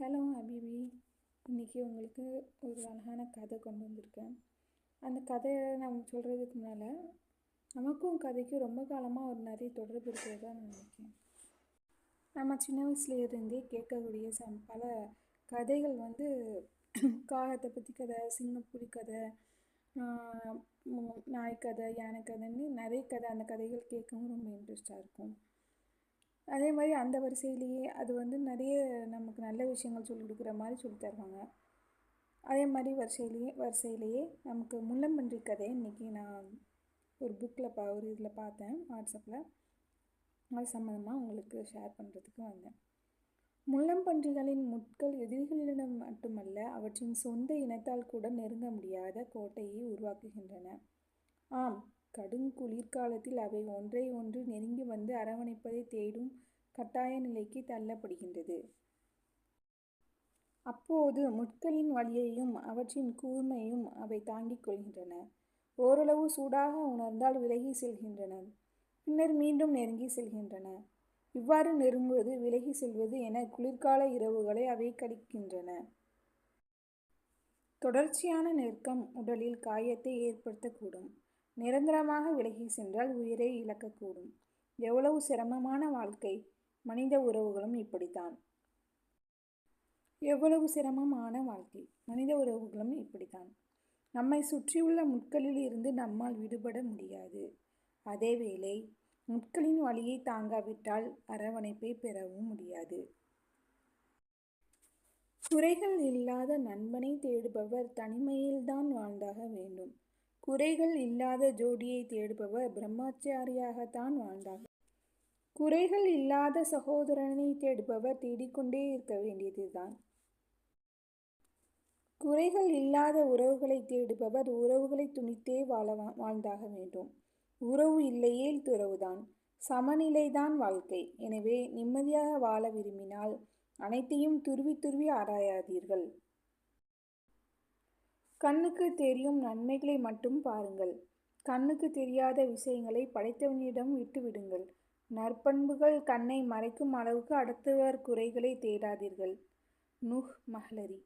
Hello அபிபி. இன்றைக்கி உங்களுக்கு ஒரு அழகான கதை கொண்டு வந்திருக்கேன். அந்த கதையை நம்ம சொல்கிறதுக்கு முன்னால் நமக்கும் கதைக்கும் ரொம்ப காலமாக ஒரு நிறைய தொடர்பு இருக்கிறதா நான் நினைக்கிறேன். நம்ம சின்ன வயசுலேருந்தே கேட்கக்கூடிய சம் பல கதைகள் வந்து காகத்தை பற்றி கதை சிங்கப்புலி கதை நாய் கதை யானை கதைன்னு நிறைய கதை அந்த கதைகள் கேட்கவும் ரொம்ப இன்ட்ரெஸ்டாக இருக்கும். அதே மாதிரி அந்த வரிசையிலேயே அது வந்து நிறைய நமக்கு நல்ல விஷயங்கள் சொல்லிக் கொடுக்குற மாதிரி சொல்லி தருவாங்க. அதே மாதிரி வரிசையிலேயே வரிசையிலேயே நமக்கு முள்ளம்பன்றி கதையை இன்றைக்கி நான் ஒரு புக்கில் பா ஒரு இதில் பார்த்தேன் வாட்ஸ்அப்பில். அது சம்மந்தமாக உங்களுக்கு ஷேர் பண்ணுறதுக்கு வந்தேன். முள்ளம்பன்றிகளின் முட்கள் எதிரிகளிடம் மட்டுமல்ல அவற்றின் சொந்த இனத்தால் கூட நெருங்க முடியாத கோட்டையை உருவாக்குகின்றன. ஆம் கடும் குளிர்காலத்தில் அவை ஒன்றை ஒன்று நெருங்கி வந்து அரவணைப்பதை தேடும் கட்டாய நிலைக்கு தள்ளப்படுகின்றது. அப்போது முட்களின் வலியையும் அவற்றின் கூர்மையும் அவை தாங்கிக் கொள்கின்றன. ஓரளவு சூடாக உணர்ந்தால் விலகி செல்கின்றன. பின்னர் மீண்டும் நெருங்கி செல்கின்றன. இவ்வாறு நெருங்குவது விலகி செல்வது என குளிர்கால இரவுகளை அவை கடிக்கின்றன தொடர்ச்சியான நெருக்கம் உடலில் காயத்தை ஏற்படுத்தக்கூடும். நிரந்தரமாக விலகி சென்றால் உயிரை இழக்கக்கூடும். எவ்வளவு சிரமமான வாழ்க்கை. மனித உறவுகளும் இப்படித்தான். எவ்வளவு சிரமமான வாழ்க்கை. மனித உறவுகளும் இப்படித்தான். நம்மை சுற்றியுள்ள முட்களில் இருந்து நம்மால் விடுபட முடியாது. அதேவேளை முட்களின் வழியை தாங்காவிட்டால் அரவணைப்பை பெறவும் முடியாது. குறைகள் இல்லாத நண்பனை தேடுபவர் தனிமையில்தான் வாழ்ந்தாக வேண்டும். குறைகள் இல்லாத ஜோடியை தேடுபவர் பிரம்மச்சாரியாகத்தான் வாழ்ந்தார். குறைகள் இல்லாத சகோதரனை தேடுபவர் தேடிக்கொண்டே இருக்க வேண்டியதுதான். குறைகள் இல்லாத உறவுகளை தேடுபவர் உறவுகளை துணித்தே வாழ வாழ்ந்தாக வேண்டும். உறவு இல்லையேல் துறவுதான். சமநிலைதான் வாழ்க்கை. எனவே நிம்மதியாக வாழ விரும்பினால் அனைத்தையும் துருவி துருவி ஆராயாதீர்கள். கண்ணுக்கு தெரியும் நன்மைகளை மட்டும் பாருங்கள். கண்ணுக்கு தெரியாத விஷயங்களை படைத்தவனிடம் விட்டுவிடுங்கள். நற்பண்புகள் கண்ணை மறைக்கும் அளவுக்கு அடுத்தவர் குறைகளை தேடாதீர்கள். நுஹ் மஹ்லரி.